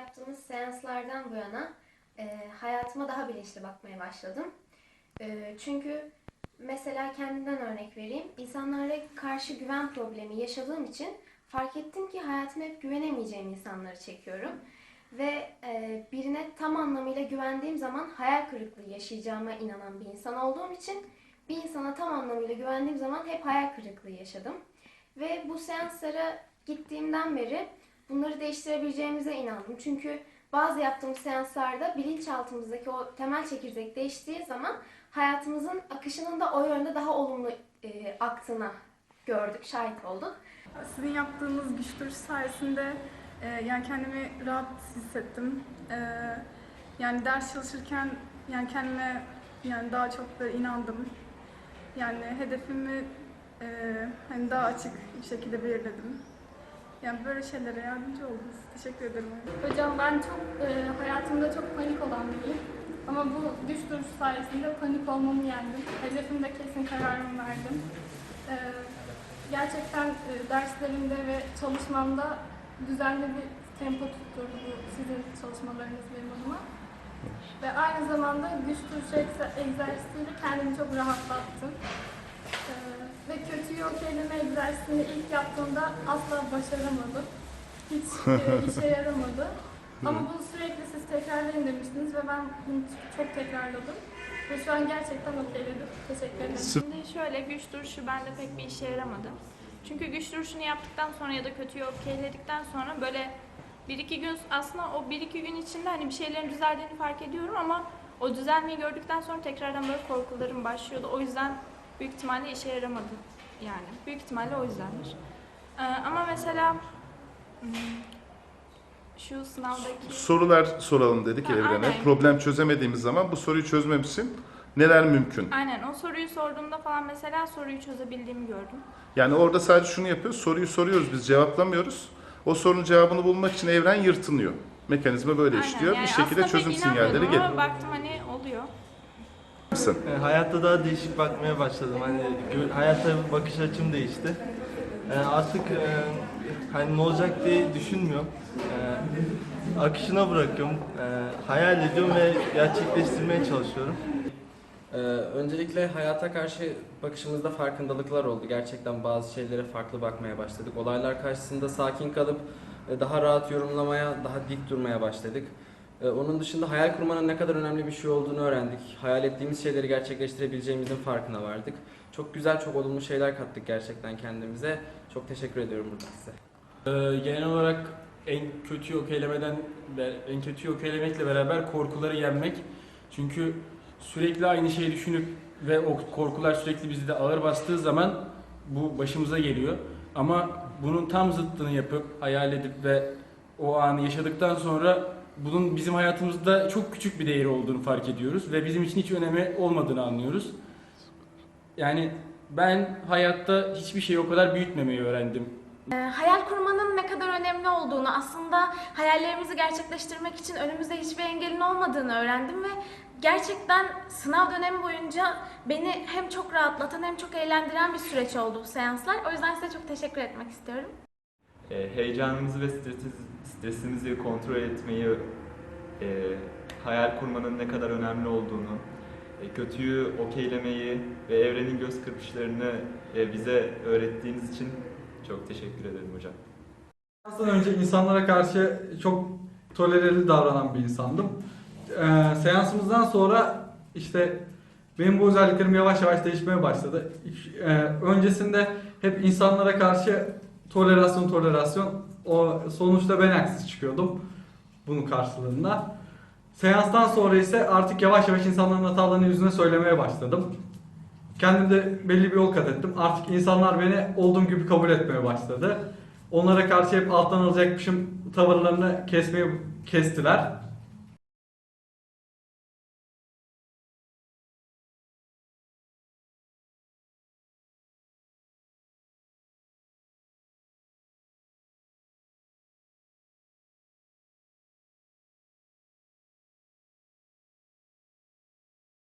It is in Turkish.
yaptığımız seanslardan bu yana e, hayatıma daha bilinçli bakmaya başladım. E, çünkü mesela kendimden örnek vereyim. İnsanlara karşı güven problemi yaşadığım için fark ettim ki hayatıma hep güvenemeyeceğim insanları çekiyorum. Ve e, birine tam anlamıyla güvendiğim zaman hayal kırıklığı yaşayacağıma inanan bir insan olduğum için bir insana tam anlamıyla güvendiğim zaman hep hayal kırıklığı yaşadım. Ve bu seanslara gittiğimden beri bunları değiştirebileceğimize inandım. Çünkü bazı yaptığımız seanslarda bilinçaltımızdaki o temel çekirdek değiştiği zaman hayatımızın akışının da o yönde daha olumlu e, aktığına gördük, şahit olduk. Sizin yaptığınız güç duruş sayesinde e, yani kendimi rahat hissettim. E, yani ders çalışırken yani kendime yani daha çok da inandım. Yani hedefimi e, hani daha açık bir şekilde belirledim. Yani böyle şeylere yardımcı oldunuz. Teşekkür ederim. Hocam ben çok e, hayatımda çok panik olan biriyim. Ama bu güç duruş sayesinde panik olmamı yendim. Hedefimde kesin kararımı verdim. E, gerçekten e, derslerimde ve çalışmamda düzenli bir tempo tutturdu bu sizin çalışmalarınız benim adıma. Ve aynı zamanda güç duruş egze- egzersiziyle kendimi çok rahatlattım. Ve kötü yok elime egzersizini ilk yaptığımda asla başaramadım. Hiç e, işe yaramadı. Ama bunu sürekli siz tekrarlayın demiştiniz ve ben bunu çok tekrarladım. Ve şu an gerçekten okeyledim. Teşekkür ederim. Şimdi şöyle güç duruşu bende pek bir işe yaramadı. Çünkü güç duruşunu yaptıktan sonra ya da kötüyü okeyledikten sonra böyle bir iki gün aslında o bir iki gün içinde hani bir şeylerin düzeldiğini fark ediyorum ama o düzelmeyi gördükten sonra tekrardan böyle korkularım başlıyordu. O yüzden büyük ihtimalle işe yaramadı yani. Büyük ihtimalle o yüzdendir. Ee, ama mesela hmm, şu sınavdaki Sorular soralım dedik Ha, evrene. aynen. Problem çözemediğimiz zaman bu soruyu çözmem için neler mümkün? aynen o soruyu sorduğumda falan mesela soruyu çözebildiğimi gördüm. Yani orada sadece şunu yapıyoruz. Soruyu soruyoruz biz cevaplamıyoruz. O sorunun cevabını bulmak için evren yırtınıyor. Mekanizma böyle Aynen. işliyor. Yani bir şekilde çözüm sinyalleri geliyor. Baktım hani. Mısın? E, Hayatta daha değişik bakmaya başladım. Hani hayata bakış açım değişti. E, Artık e, hani ne olacak diye düşünmüyorum. E, Akışına bırakıyorum. E, Hayal ediyorum ve gerçekleştirmeye çalışıyorum. Ee, öncelikle hayata karşı bakışımızda farkındalıklar oldu. Gerçekten bazı şeylere farklı bakmaya başladık. Olaylar karşısında sakin kalıp e, daha rahat yorumlamaya, daha dik durmaya başladık. Ee, onun dışında hayal kurmanın ne kadar önemli bir şey olduğunu öğrendik. Hayal ettiğimiz şeyleri gerçekleştirebileceğimizin farkına vardık. Çok güzel, çok olumlu şeyler kattık gerçekten kendimize. Çok teşekkür ediyorum burada size. Ee, genel olarak en kötüyü okeylemeden en kötüyü okeylemekle beraber korkuları yenmek. Çünkü sürekli aynı şeyi düşünüp ve o korkular sürekli bizi de ağır bastığı zaman bu başımıza geliyor. Ama bunun tam zıttını yapıp hayal edip ve o anı yaşadıktan sonra bunun bizim hayatımızda çok küçük bir değeri olduğunu fark ediyoruz ve bizim için hiç önemi olmadığını anlıyoruz. Yani ben hayatta hiçbir şeyi o kadar büyütmemeyi öğrendim Ee, Hayal kurmanın ne kadar önemli olduğunu, aslında hayallerimizi gerçekleştirmek için önümüzde hiçbir engelin olmadığını öğrendim ve gerçekten sınav dönemi boyunca beni hem çok rahatlatan hem çok eğlendiren bir süreç oldu bu seanslar. O yüzden size çok teşekkür etmek istiyorum. E, heyecanımızı ve stresi- stresimizi kontrol etmeyi, e, hayal kurmanın ne kadar önemli olduğunu, e, kötüyü okeylemeyi ve evrenin göz kırpışlarını e, bize öğrettiğiniz için çok teşekkür ederim hocam. Seanstan önce insanlara karşı çok tolereli davranan bir insandım. Ee, seansımızdan sonra işte benim bu özelliklerim yavaş yavaş değişmeye başladı. İlk- e, öncesinde hep insanlara karşı tolerasyon tolerasyon o sonuçta ben haksız çıkıyordum bunun karşılığında. Seanstan sonra ise artık yavaş yavaş insanların hatalarını yüzüne söylemeye başladım. Kendimde belli bir yol kat ettim. Artık insanlar beni olduğum gibi kabul etmeye başladı. Onlara karşı hep alttan alacakmışım tavırlarını kesmeyi kestiler.